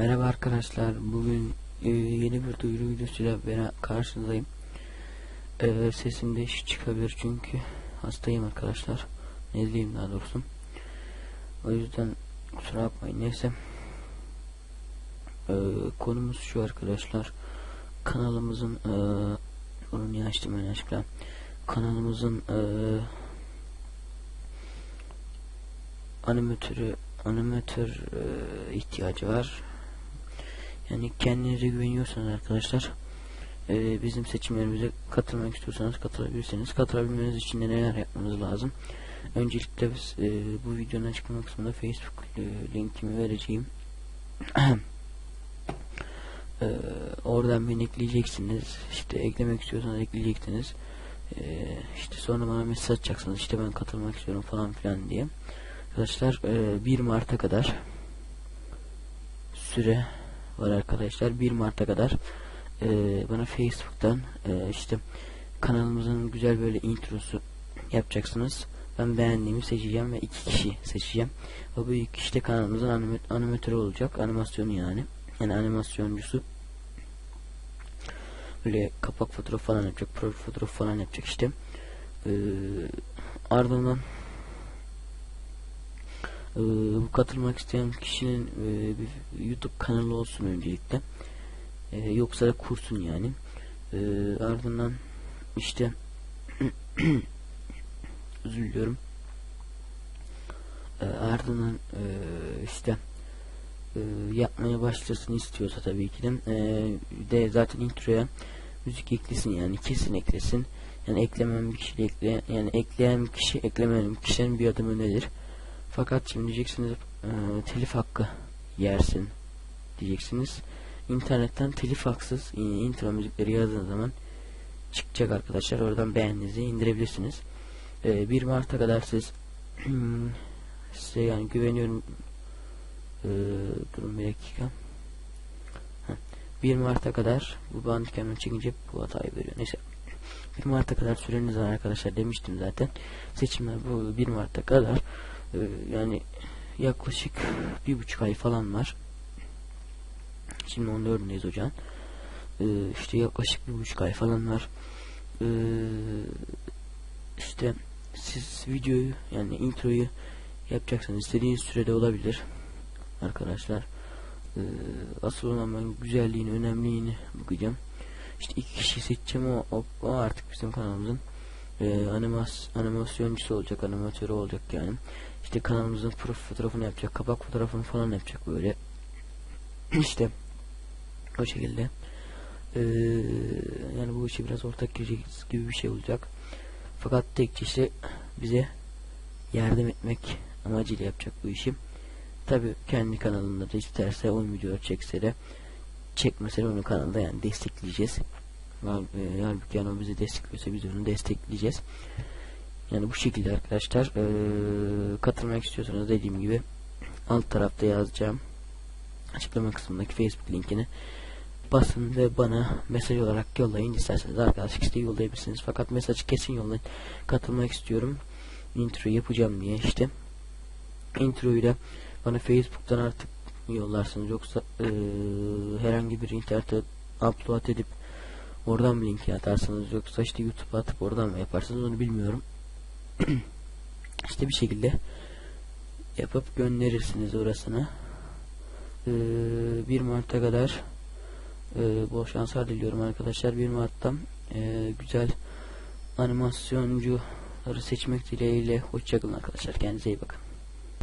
Merhaba arkadaşlar. Bugün e, yeni bir duyuru videosuyla ben karşınızdayım. E, sesim değişik çıkabilir çünkü hastayım arkadaşlar. Nezleyim daha doğrusu. O yüzden kusura bakmayın. Neyse. E, konumuz şu arkadaşlar. Kanalımızın e, bunu niye açtım ben açıkla. Kanalımızın e, animatörü animatör e, ihtiyacı var. Yani kendinize güveniyorsanız arkadaşlar e, bizim seçimlerimize katılmak istiyorsanız katılabilirsiniz. Katılabilmeniz için de neler yapmanız lazım? Öncelikle biz, e, bu videonun açıklama kısmında Facebook e, linkimi vereceğim. e, oradan beni ekleyeceksiniz. İşte eklemek istiyorsanız ekleyeceksiniz. E, işte sonra bana mesaj atacaksınız. İşte ben katılmak istiyorum falan filan diye. Arkadaşlar e, 1 Mart'a kadar süre var arkadaşlar. 1 Mart'a kadar e, bana Facebook'tan e, işte kanalımızın güzel böyle introsu yapacaksınız. Ben beğendiğimi seçeceğim ve iki kişi seçeceğim. O iki kişi de kanalımızın anim animatörü olacak. Animasyonu yani. Yani animasyoncusu. Böyle kapak fotoğrafı falan yapacak. Profil fotoğrafı falan yapacak işte. Ee, ardından ee, bu katılmak isteyen kişinin e, bir YouTube kanalı olsun öncelikle. Ee, yoksa da kursun yani. Ee, ardından işte. Ee, ardından e, işte e, yapmaya başlasın istiyorsa tabii ki de de zaten introya müzik eklesin yani kesin eklesin. Yani eklemeyen bir kişi ekle yani ekleyen bir kişi eklemeyen bir kişinin bir adım öndedir. Fakat şimdi diyeceksiniz e, telif hakkı yersin diyeceksiniz. İnternetten telif haksız e, intro müzikleri yazdığınız zaman çıkacak arkadaşlar. Oradan beğendiğinizi indirebilirsiniz. E, 1 Mart'a kadar siz size yani güveniyorum. E, durun bir dakika. Heh. 1 Mart'a kadar bu bandikemden çekince bu hatayı veriyor. Neyse. 1 Mart'a kadar süreniz var arkadaşlar demiştim zaten. Seçimler bu 1 Mart'a kadar ee, yani yaklaşık bir buçuk ay falan var. Şimdi 14'ündeyiz hocam. Ee, işte yaklaşık bir buçuk ay falan var. Ee, işte siz videoyu yani introyu yapacaksanız istediğiniz sürede olabilir arkadaşlar. Ee, asıl olan ben güzelliğini, önemliğini bakacağım. İşte iki kişi seçeceğim o, o, o artık bizim kanalımızın e, animas, animasyoncusu olacak, animatörü olacak yani. İşte kanalımızın profil fotoğrafını yapacak, kapak fotoğrafını falan yapacak böyle. işte o şekilde. Ee, yani bu işi biraz ortak gireceğiz gibi bir şey olacak. Fakat tek kişi bize yardım etmek amacıyla yapacak bu işi. Tabi kendi kanalında da isterse 10 video çekse de çekmese de onun kanalda yani destekleyeceğiz. E, halbuki yani o bizi destekliyorsa biz onu destekleyeceğiz. Yani bu şekilde arkadaşlar ee, katılmak istiyorsanız dediğim gibi alt tarafta yazacağım. Açıklama kısmındaki Facebook linkini basın ve bana mesaj olarak yollayın. İsterseniz arkadaşlık isteği yollayabilirsiniz. Fakat mesajı kesin yollayın. Katılmak istiyorum. İntro yapacağım diye işte. İntroyu da bana Facebook'tan artık yollarsınız? Yoksa ee, herhangi bir internete upload edip oradan mı linki atarsanız yoksa işte YouTube'a atıp oradan mı yaparsınız onu bilmiyorum işte bir şekilde yapıp gönderirsiniz orasını. Ee, 1 Mart'a kadar e, bol şanslar diliyorum arkadaşlar. 1 Mart'ta e, güzel animasyoncuları seçmek dileğiyle hoşçakalın arkadaşlar. Kendinize iyi bakın.